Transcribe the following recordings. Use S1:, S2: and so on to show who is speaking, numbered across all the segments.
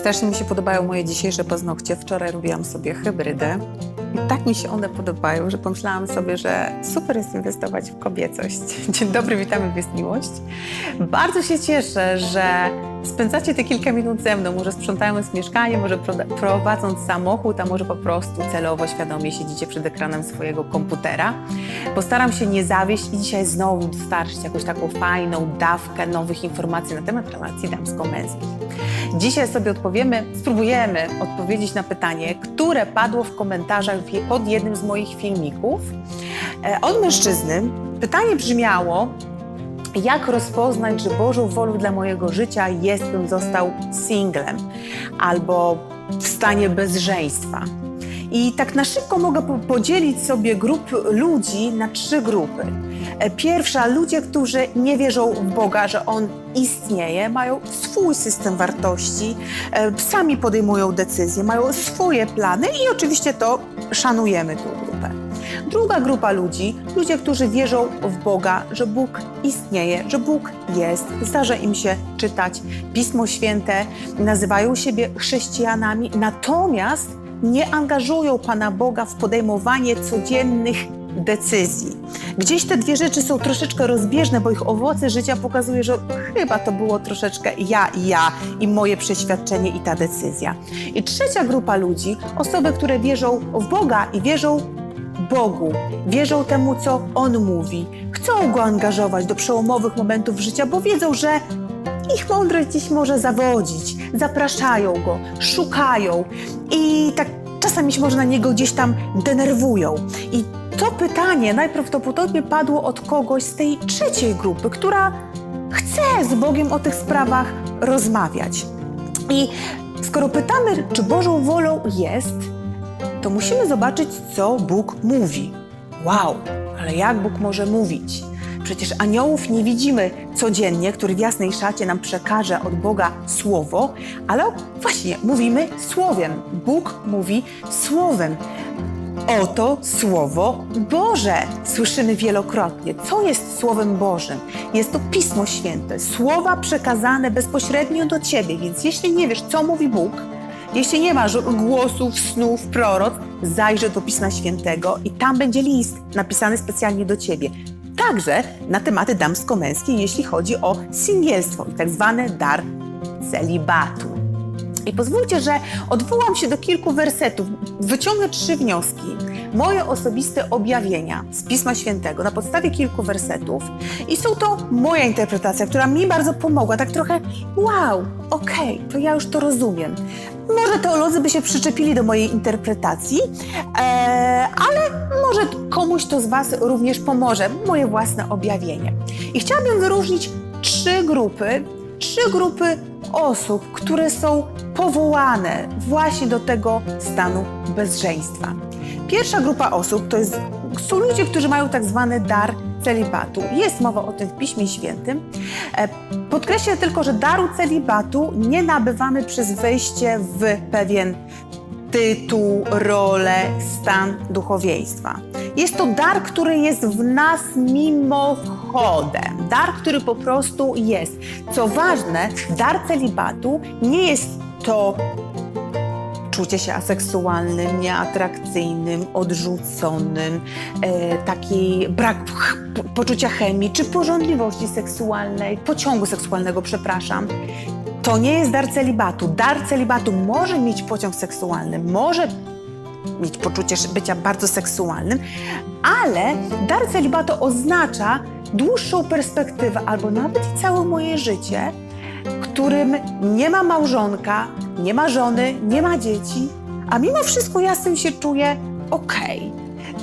S1: Strasznie mi się podobają moje dzisiejsze paznokcie. Wczoraj robiłam sobie hybrydę. I tak mi się one podobają, że pomyślałam sobie, że super jest inwestować w kobiecość. Dzień dobry, witamy w Jest Miłość. Bardzo się cieszę, że spędzacie te kilka minut ze mną, może sprzątając mieszkanie, może prowadząc samochód, a może po prostu celowo, świadomie siedzicie przed ekranem swojego komputera. Postaram się nie zawieść i dzisiaj znowu dostarczyć jakąś taką fajną dawkę nowych informacji na temat relacji damsko-męskich. Dzisiaj sobie odpowiemy, spróbujemy odpowiedzieć na pytanie, które padło w komentarzach pod jednym z moich filmików e, od mężczyzny. Pytanie brzmiało, jak rozpoznać, że Bożą wolą dla mojego życia jest, bym został singlem albo w stanie bezżeństwa. I tak na szybko mogę po- podzielić sobie grup ludzi na trzy grupy. E, Pierwsza, ludzie, którzy nie wierzą w Boga, że On istnieje, mają swój system wartości, e, sami podejmują decyzje, mają swoje plany i oczywiście to szanujemy grupę. Druga grupa ludzi, ludzie, którzy wierzą w Boga, że Bóg istnieje, że Bóg jest, zdarza im się czytać Pismo Święte, nazywają siebie chrześcijanami, natomiast nie angażują Pana Boga w podejmowanie codziennych decyzji. Gdzieś te dwie rzeczy są troszeczkę rozbieżne, bo ich owoce życia pokazuje, że chyba to było troszeczkę ja i ja i moje przeświadczenie i ta decyzja. I trzecia grupa ludzi, osoby, które wierzą w Boga i wierzą Bogu, wierzą temu, co On mówi, chcą Go angażować do przełomowych momentów życia, bo wiedzą, że ich mądrość dziś może zawodzić, zapraszają Go, szukają i tak czasami się może na Niego gdzieś tam denerwują. I to pytanie najprawdopodobniej padło od kogoś z tej trzeciej grupy, która chce z Bogiem o tych sprawach rozmawiać. I skoro pytamy, czy Bożą wolą jest, to musimy zobaczyć, co Bóg mówi. Wow, ale jak Bóg może mówić? Przecież aniołów nie widzimy codziennie, który w jasnej szacie nam przekaże od Boga słowo, ale właśnie mówimy słowem. Bóg mówi słowem. Oto Słowo Boże. Słyszymy wielokrotnie. Co jest Słowem Bożym? Jest to Pismo Święte, słowa przekazane bezpośrednio do Ciebie. Więc jeśli nie wiesz, co mówi Bóg, jeśli nie masz głosów, snów, proroc, zajrzyj do Pisma Świętego i tam będzie list napisany specjalnie do Ciebie. Także na tematy damsko-męskie, jeśli chodzi o singielstwo i tak zwany dar celibatu. I pozwólcie, że odwołam się do kilku wersetów, wyciągnę trzy wnioski. Moje osobiste objawienia z Pisma Świętego na podstawie kilku wersetów. I są to moja interpretacja, która mi bardzo pomogła. Tak trochę, wow, okej, to ja już to rozumiem. Może teolodzy by się przyczepili do mojej interpretacji, e, ale może komuś to z Was również pomoże. Moje własne objawienie. I chciałabym wyróżnić trzy grupy, trzy grupy osób, które są powołane właśnie do tego stanu bezżeństwa. Pierwsza grupa osób to jest, są ludzie, którzy mają tak zwany dar celibatu. Jest mowa o tym w Piśmie Świętym. E, Podkreślę tylko, że daru celibatu nie nabywamy przez wejście w pewien tytuł, rolę, stan duchowieństwa. Jest to dar, który jest w nas mimochodem. Dar, który po prostu jest. Co ważne, dar celibatu nie jest to czucie się aseksualnym, nieatrakcyjnym, odrzuconym, e, taki brak poczucia chemii czy porządliwości seksualnej, pociągu seksualnego, przepraszam. To nie jest dar celibatu. Dar celibatu może mieć pociąg seksualny, może mieć poczucie bycia bardzo seksualnym, ale dar celibatu oznacza dłuższą perspektywę albo nawet całe moje życie, którym nie ma małżonka, nie ma żony, nie ma dzieci, a mimo wszystko ja z tym się czuję okej.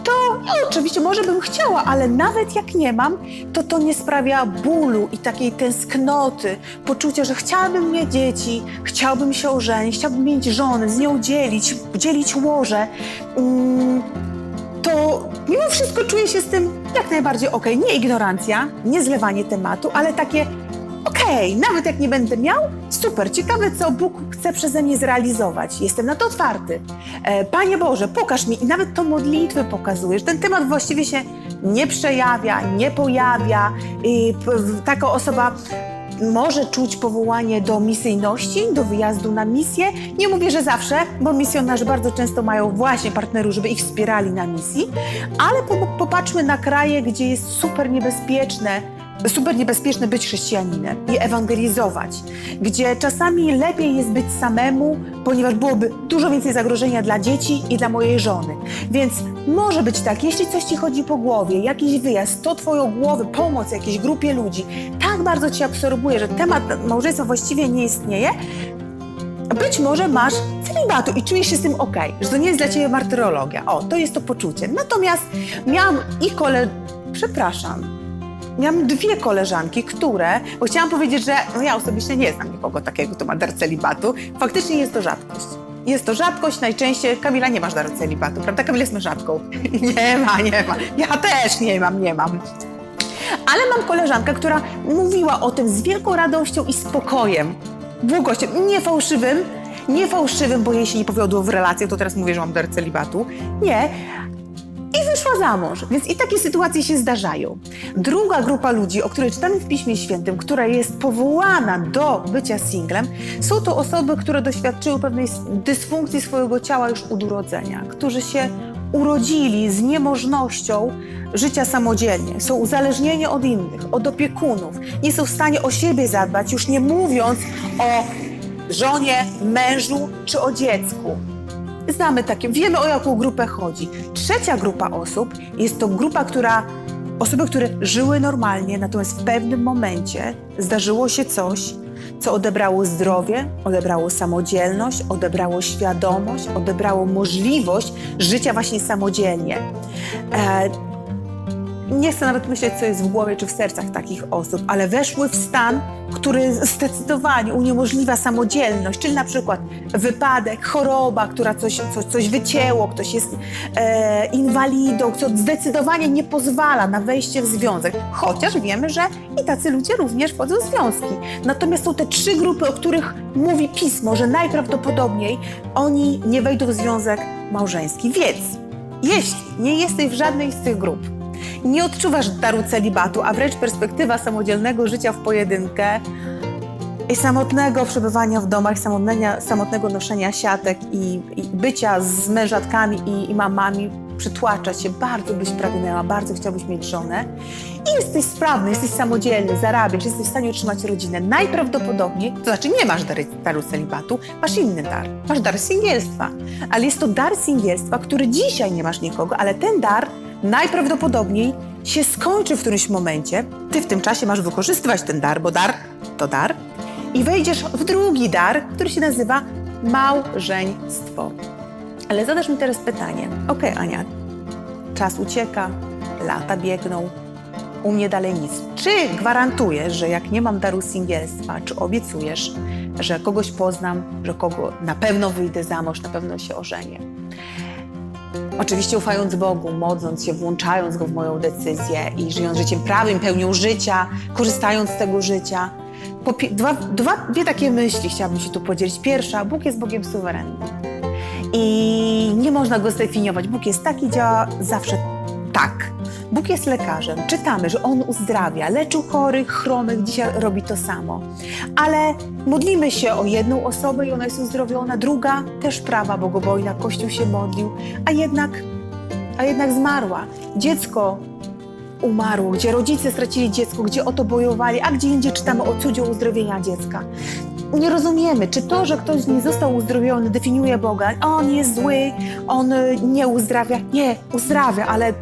S1: To no, oczywiście może bym chciała, ale nawet jak nie mam, to to nie sprawia bólu i takiej tęsknoty, poczucia, że chciałabym mieć dzieci, chciałbym się ożenić, chciałabym mieć żonę, z nią dzielić, dzielić łoże. Mm, to mimo wszystko czuję się z tym jak najbardziej okej. Nie ignorancja, nie zlewanie tematu, ale takie okej, nawet jak nie będę miał, super, ciekawe co Bóg chce przeze mnie zrealizować. Jestem na to otwarty. E, Panie Boże, pokaż mi i nawet to modlitwy pokazujesz. Ten temat właściwie się nie przejawia, nie pojawia i taka osoba może czuć powołanie do misyjności, do wyjazdu na misję. Nie mówię, że zawsze, bo misjonarze bardzo często mają właśnie partnerów, żeby ich wspierali na misji, ale po, popatrzmy na kraje, gdzie jest super niebezpieczne, super niebezpieczne być chrześcijaninem i ewangelizować, gdzie czasami lepiej jest być samemu, ponieważ byłoby dużo więcej zagrożenia dla dzieci i dla mojej żony. Więc może być tak, jeśli coś ci chodzi po głowie, jakiś wyjazd, to twoją głowę, pomoc jakiejś grupie ludzi, tak bardzo ci absorbuje, że temat małżeństwa właściwie nie istnieje, być może masz celibatu i czujesz się z tym ok, że to nie jest dla ciebie martyrologia. O, to jest to poczucie. Natomiast miałam i kole... Przepraszam. Miałam dwie koleżanki, które, bo chciałam powiedzieć, że no ja osobiście nie znam nikogo takiego, kto ma dar celibatu. Faktycznie jest to rzadkość. Jest to rzadkość, najczęściej, Kamila nie masz daru celibatu, prawda? Kamila jest rzadką. Nie ma, nie ma. Ja też nie mam, nie mam. Ale mam koleżankę, która mówiła o tym z wielką radością i spokojem, błogością, nie fałszywym, nie fałszywym, bo jej się nie powiodło w relacjach, to teraz mówię, że mam dar celibatu. Nie. I wyszła za mąż, więc i takie sytuacje się zdarzają. Druga grupa ludzi, o której czytamy w Piśmie Świętym, która jest powołana do bycia singlem, są to osoby, które doświadczyły pewnej dysfunkcji swojego ciała już od urodzenia, którzy się urodzili z niemożnością życia samodzielnie, są uzależnieni od innych, od opiekunów, nie są w stanie o siebie zadbać, już nie mówiąc o żonie, mężu czy o dziecku. Znamy takie, wiemy o jaką grupę chodzi. Trzecia grupa osób jest to grupa, która osoby, które żyły normalnie, natomiast w pewnym momencie zdarzyło się coś, co odebrało zdrowie, odebrało samodzielność, odebrało świadomość, odebrało możliwość życia właśnie samodzielnie. Nie chcę nawet myśleć, co jest w głowie czy w sercach takich osób, ale weszły w stan, który zdecydowanie uniemożliwia samodzielność, czyli na przykład wypadek, choroba, która coś, coś, coś wycięło, ktoś jest e, inwalidą, co zdecydowanie nie pozwala na wejście w związek. Chociaż wiemy, że i tacy ludzie również wchodzą w związki. Natomiast są te trzy grupy, o których mówi pismo, że najprawdopodobniej oni nie wejdą w związek małżeński. Więc jeśli nie jesteś w żadnej z tych grup, nie odczuwasz daru celibatu, a wręcz perspektywa samodzielnego życia w pojedynkę i samotnego przebywania w domach, samotnego, noszenia siatek i, i bycia z mężatkami i, i mamami przytłacza cię, bardzo byś pragnęła, bardzo chciałbyś mieć żonę i jesteś sprawny, jesteś samodzielny, zarabiasz, jesteś w stanie utrzymać rodzinę. Najprawdopodobniej, to znaczy nie masz dar, daru celibatu, masz inny dar. Masz dar singielstwa, ale jest to dar singielstwa, który dzisiaj nie masz nikogo, ale ten dar najprawdopodobniej się skończy w którymś momencie. Ty w tym czasie masz wykorzystywać ten dar, bo dar to dar, i wejdziesz w drugi dar, który się nazywa małżeństwo. Ale zadasz mi teraz pytanie. Okej, Ania, czas ucieka, lata biegną, u mnie dalej nic. Czy gwarantujesz, że jak nie mam daru singielstwa, czy obiecujesz, że kogoś poznam, że kogo na pewno wyjdę za mąż, na pewno się ożenię? Oczywiście ufając Bogu, modląc się, włączając Go w moją decyzję i żyjąc życiem prawym, pełnią życia, korzystając z tego życia. Po pi- dwa, dwa, dwie takie myśli chciałabym się tu podzielić. Pierwsza, Bóg jest Bogiem suwerennym. I nie można Go zdefiniować. Bóg jest taki, działa zawsze tak. Bóg jest lekarzem. Czytamy, że On uzdrawia, leczył chorych, chromych, dzisiaj robi to samo. Ale modlimy się o jedną osobę i ona jest uzdrowiona, druga też prawa bogobojna, Kościół się modlił, a jednak, a jednak zmarła. Dziecko umarło, gdzie rodzice stracili dziecko, gdzie o to bojowali, a gdzie indziej czytamy o cudzie uzdrowienia dziecka. Nie rozumiemy, czy to, że ktoś nie został uzdrowiony, definiuje Boga. On jest zły, on y, nie uzdrawia. Nie, uzdrawia, ale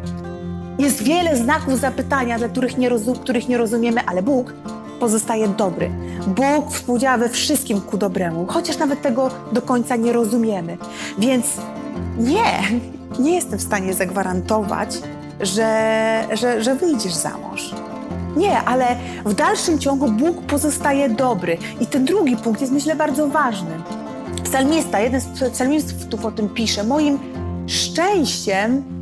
S1: jest wiele znaków zapytania, dla których nie, rozum, których nie rozumiemy, ale Bóg pozostaje dobry. Bóg współdziała we wszystkim ku dobremu, chociaż nawet tego do końca nie rozumiemy. Więc nie, nie jestem w stanie zagwarantować, że, że, że wyjdziesz za mąż. Nie, ale w dalszym ciągu Bóg pozostaje dobry. I ten drugi punkt jest, myślę, bardzo ważny. Psalmista, jeden z psalmistów o tym pisze, moim szczęściem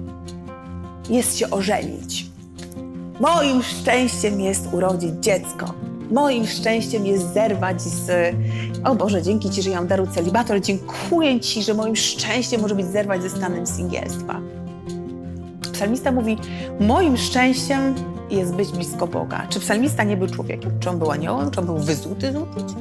S1: jest się ożenić. Moim szczęściem jest urodzić dziecko. Moim szczęściem jest zerwać z. O Boże, dzięki Ci, że ja mam daru celibatu, dziękuję Ci, że moim szczęściem może być zerwać ze stanem singielstwa. Psalmista mówi: Moim szczęściem jest być blisko Boga. Czy psalmista nie był człowiekiem? Czy on był aniołem? Czy on był wyzuty z uczuć?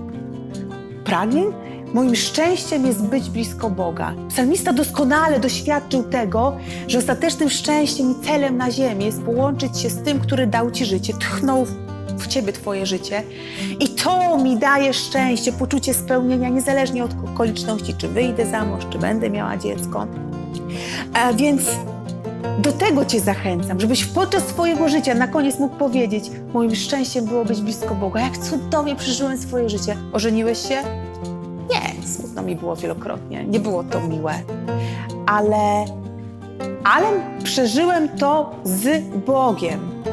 S1: Pragnień? Moim szczęściem jest być blisko Boga. Psalmista doskonale doświadczył tego, że ostatecznym szczęściem i celem na ziemi jest połączyć się z tym, który dał ci życie, tchnął w ciebie twoje życie. I to mi daje szczęście, poczucie spełnienia, niezależnie od okoliczności, czy wyjdę za mąż, czy będę miała dziecko. A więc do tego Cię zachęcam, żebyś podczas swojego życia na koniec mógł powiedzieć: Moim szczęściem było być blisko Boga. Jak cudownie przeżyłem swoje życie. Ożeniłeś się? Smutno mi było wielokrotnie. Nie było to miłe. Ale, ale przeżyłem to z Bogiem.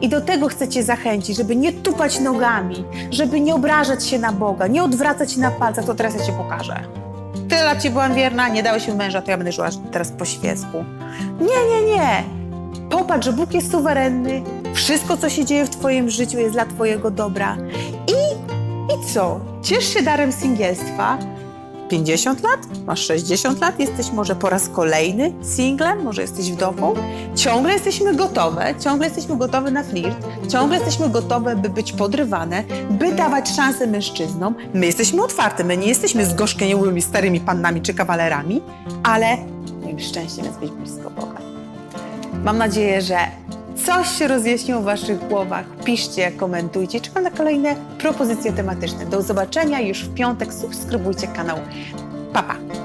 S1: I do tego chcę Cię zachęcić, żeby nie tupać nogami, żeby nie obrażać się na Boga, nie odwracać się na palcach, to teraz ja Ci pokażę. Tyle lat Ci byłam wierna, nie dałeś mi męża, to ja będę żyła teraz po świecku. Nie, nie, nie. Popatrz, że Bóg jest suwerenny. Wszystko, co się dzieje w Twoim życiu, jest dla Twojego dobra. Co? Ciesz się darem singielstwa. 50 lat? Masz 60 lat? Jesteś może po raz kolejny singlem? Może jesteś wdową? Ciągle jesteśmy gotowe, ciągle jesteśmy gotowe na flirt, ciągle jesteśmy gotowe, by być podrywane, by dawać szansę mężczyznom. My jesteśmy otwarte, my nie jesteśmy zgorzkniałymi starymi pannami czy kawalerami, ale moim szczęściem jest być blisko Boga. Mam nadzieję, że coś się rozjaśniło w Waszych głowach. Piszcie, komentujcie. Czekam na kolejne propozycje tematyczne. Do zobaczenia już w piątek. Subskrybujcie kanał. Pa, pa!